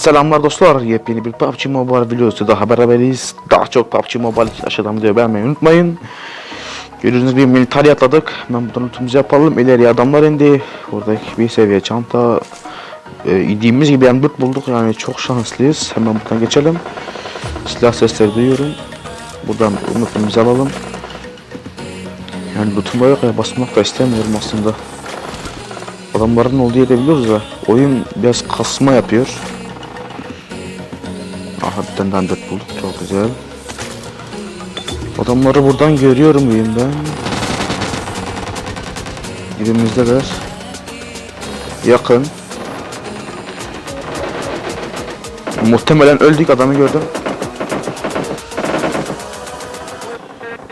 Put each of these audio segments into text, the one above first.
Selamlar dostlar. Yepyeni bir PUBG Mobile videosu daha beraberiz. Daha çok PUBG Mobile aşağıdan videoyu beğenmeyi unutmayın. Gördüğünüz gibi militari atladık. Ben buradan lootumuzu yapalım. İleriye adamlar indi. Buradaki bir seviye çanta. Ee, indiğimiz gibi M4 bulduk. Yani çok şanslıyız. Hemen buradan geçelim. Silah sesleri duyuyorum. Buradan lootumuzu alalım. Yani lootum yok ya. Basmak da istemiyorum aslında. Adamların olduğu yeri biliyoruz da oyun biraz kasma yapıyor. Aha bir tane daha dört bulduk çok güzel. Adamları buradan görüyorum muyum ben? Dibimizdeler. Yakın. Muhtemelen öldük adamı gördüm.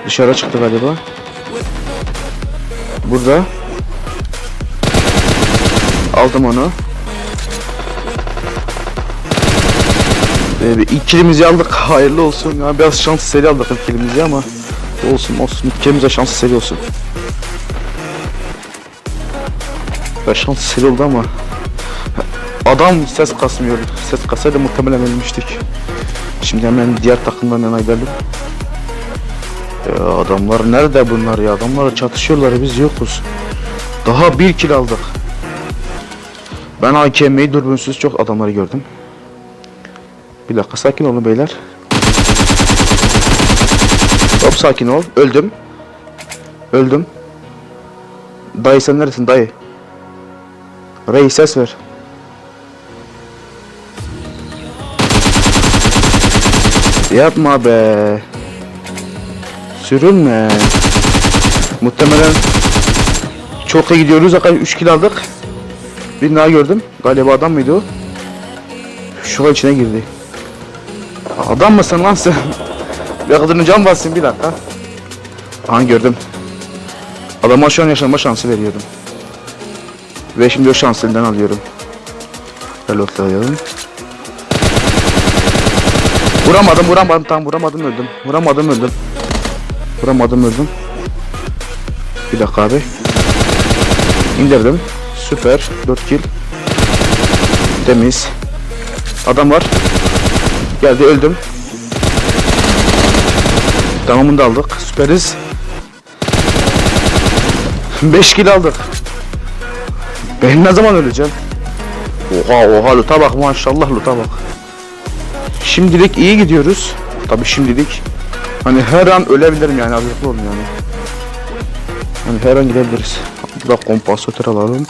Dışarı çıktı galiba. Burada. Aldım onu. Ee, bir ikilimizi aldık. Hayırlı olsun. Ya biraz şans seri aldık ikilimizi ama olsun olsun. İkilimize şans seri olsun. Ya şans seri oldu ama adam ses kasmıyor. Ses kasaydı muhtemelen ölmüştük. Şimdi hemen diğer takımdan yana gidelim. Ya adamlar nerede bunlar ya? Adamlar çatışıyorlar biz yokuz. Daha bir kill aldık. Ben AKM'yi dürbünsüz çok adamları gördüm. Bir dakika sakin olun beyler. Hop sakin ol. Öldüm. Öldüm. Dayı sen neresin dayı? Rey ses ver. Yapma be. Sürünme. Muhtemelen çok iyi gidiyoruz. Zaten 3 kill aldık. Bir daha gördüm. Galiba adam mıydı o? Şu içine girdi. Adam mısın lan sen? Bir kadının can bassın bir dakika. Aha gördüm. Adama şu an yaşanma şansı veriyordum. Ve şimdi o şansı elinden alıyorum. Reloadlayalım. Vuramadım vuramadım tam vuramadım öldüm. Vuramadım öldüm. Vuramadım öldüm. Bir dakika abi. İndirdim. Süper. 4 kill. Temiz. Adam var. Geldi öldüm. Tamamını da aldık. Süperiz. 5 kill aldık. Ben ne zaman öleceğim? Oha oha luta bak maşallah luta bak. Şimdilik iyi gidiyoruz. Tabi şimdilik. Hani her an ölebilirim yani hazırlıklı olun yani. Hani her an gidebiliriz. Burada kompansatör alalım.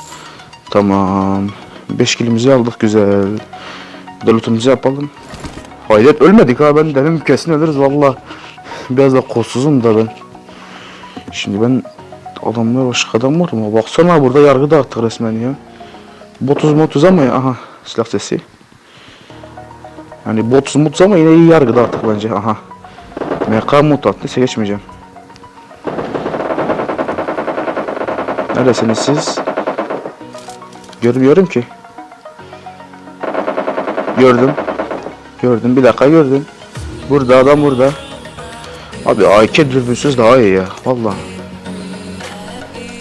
Tamam. 5 kilimizi aldık güzel. Dalutumuzu yapalım. Hayret ölmedik ha ben dedim kesin ölürüz valla. Biraz da kolsuzum da ben. Şimdi ben adamlar başka adam var mı? Baksana burada yargı dağıttık resmen ya. Botuz motuz ama ya. Aha silah sesi. Yani botuz mutuz ama yine iyi yargı dağıttık bence. Aha. MK mut attıysa geçmeyeceğim. Neredesiniz siz? Görmüyorum ki. Gördüm. Gördüm. Bir dakika gördüm. Burada adam burada. Abi AK dürbünsüz daha iyi ya. Valla.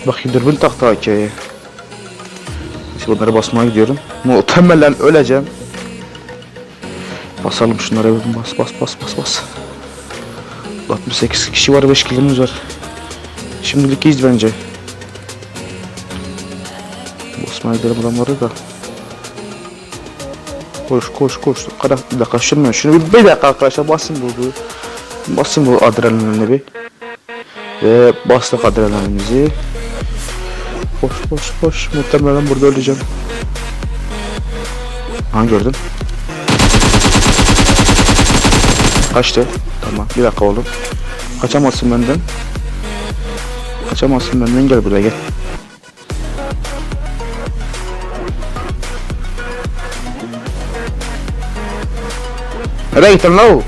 Bakayım dürbün taktı AK'ye. Şimdi bunları basmaya gidiyorum. Muhtemelen öleceğim. Basalım şunlara bir bas bas bas bas bas. 68 kişi var 5 kilimiz var. Şimdilik iyiyiz bence. Basmaya gidelim adamları da. Koş koş koş. Kara bir dakika şunu şunu bir, bir dakika arkadaşlar basın bu. Basın bu adrenalinini bir. Ve bastık adrenalinimizi. Koş koş koş. Muhtemelen burada öleceğim. Ha gördüm. Kaçtı. Tamam. Bir dakika oğlum. Kaçamazsın benden. Kaçamazsın benden gel buraya gel. Lan o?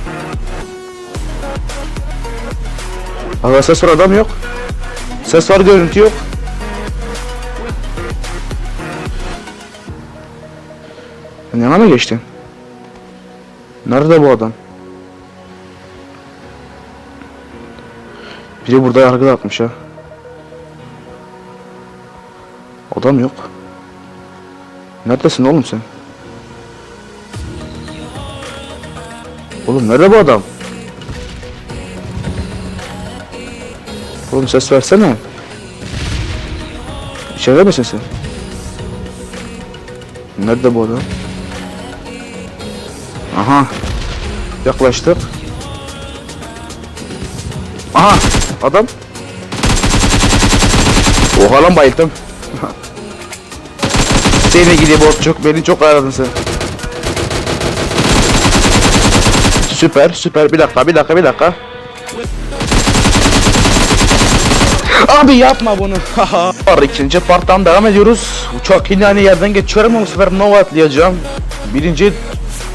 Aga ses var adam yok. Ses var görüntü yok. Sen yana mı geçtin? Nerede bu adam? Biri burada yargı dağıtmış ha. Adam yok. Neredesin oğlum sen? Oğlum nerede bu adam? Oğlum ses versene. İçeride misin sen? Nerede bu adam? Aha. Yaklaştık. Aha. Adam. Oha lan bayıldım. Seni gidi bozcuk. Beni çok aradın sen. Süper süper. Bir dakika bir dakika bir dakika. Abi yapma bunu. İkinci parttan devam ediyoruz. Uçak yine yerden geçiyorum ama bu sefer Nova atlayacağım. Birinci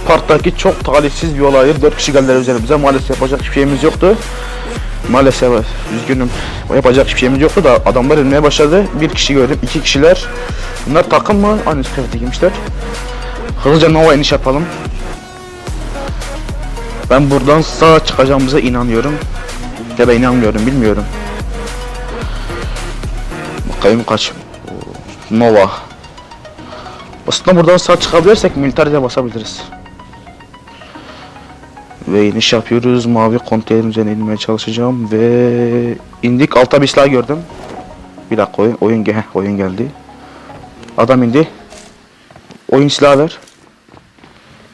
parttaki çok talihsiz bir olaydı. 4 kişi geldiler üzerimize. Maalesef yapacak hiçbir şeyimiz yoktu. Maalesef üzgünüm. Yapacak hiçbir şeyimiz yoktu da adamlar inmeye başladı. Bir kişi gördüm, iki kişiler. Bunlar takım mı? Aynı kıyafete giymişler. Hızlıca Nova iniş yapalım. Ben buradan sağ çıkacağımıza inanıyorum. Ya da inanmıyorum, bilmiyorum. Bakayım kaç. Nova. Aslında buradan sağ çıkabilirsek militerce basabiliriz. Ve iniş yapıyoruz. Mavi konteynerin üzerine inmeye çalışacağım ve indik. Altta bir silah gördüm. Bir dakika oyun, oyun, ge- oyun geldi. Adam indi. Oyun silahı ver.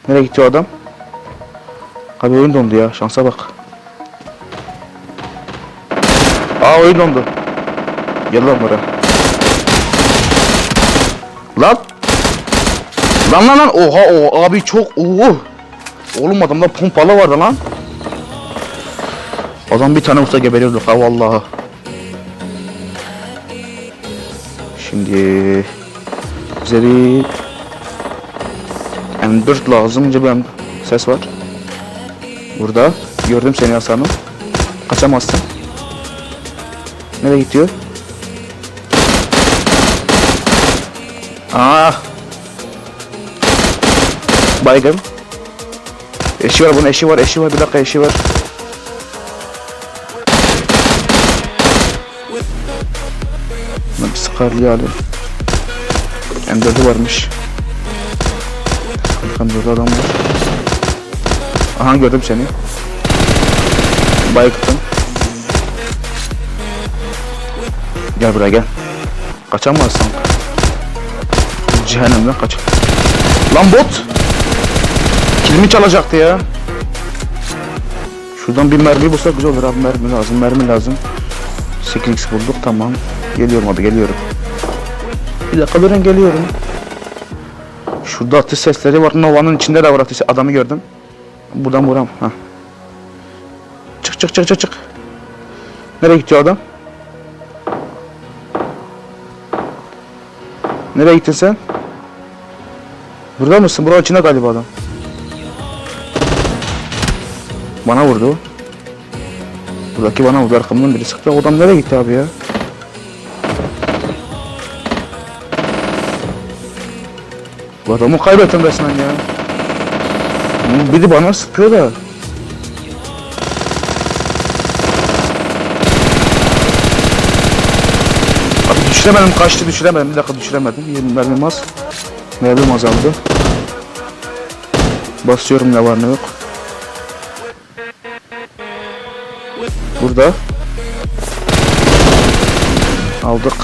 Nereye gitti adam? Abi oyun dondu ya. Şansa bak. Aa oyun dondu. Gel lan buraya. Lan. Lan lan lan. Oha o abi çok. Oo. Oğlum adamda pompalı vardı lan. Adam bir tane vursa geberiyorduk ha vallahi. Şimdi bir M4 lazımca ben ses var. Burada gördüm seni Hasan'ım. Kaçamazsın. Nereye gidiyor? Ah. Baygın. Eşi var bunun eşi var eşi var bir dakika eşi var. Buna bir sıkarlı alayım. M4'ü varmış. Arkamda adam var. Aha gördüm seni. Baygın. Gel buraya gel. Kaçamazsın. Cehennemden kaç. Lan bot. Kilimi çalacaktı ya. Şuradan bir mermi bulsak güzel olur abi mermi lazım mermi lazım. 8x bulduk tamam. Geliyorum abi geliyorum. Bir dakika durun geliyorum. Şurada atış sesleri var. Nova'nın içinde de var atış. Adamı gördüm. Buradan vuram. Ha. Çık çık çık çık çık. Nereye gidiyor adam? Nereye gittin sen? Burada mısın? Buranın içinde galiba adam. Bana vurdu. Buradaki bana vurdu arkamdan biri sıktı. Adam nereye gitti abi ya? Bu adamı kaybettim resmen ya. Biri bana sıkıyor da. Abi düşüremedim kaçtı düşüremedim. Bir dakika düşüremedim. 20 mermim az Mermim azaldı Basıyorum ne var ne yok. Burada. Aldık.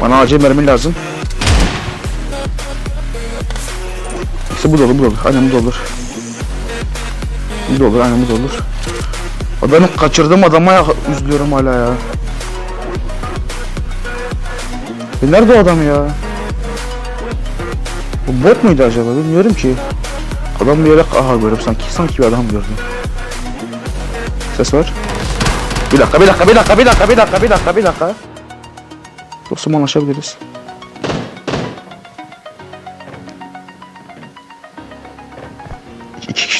Bana acil mermi lazım İşte bu da olur bu da olur aynen bu da olur Bu da olur aynen bu da olur Adamı kaçırdığım adama ya- üzülüyorum hala ya. E nerede o adam ya? Bu bot muydu acaba bilmiyorum ki. Adam bir yere aha görüyorum sanki sanki bir adam gördüm. Ses var. Bir dakika bir dakika bir dakika bir dakika bir dakika bir dakika bir dakika. Dostum anlaşabiliriz.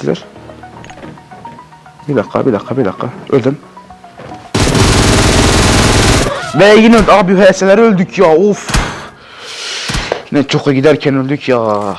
Kişiler. Bir dakika, bir dakika, bir dakika. Öldüm. Ve yine abi HS'ler öldük ya. Of. Ne çok giderken öldük ya.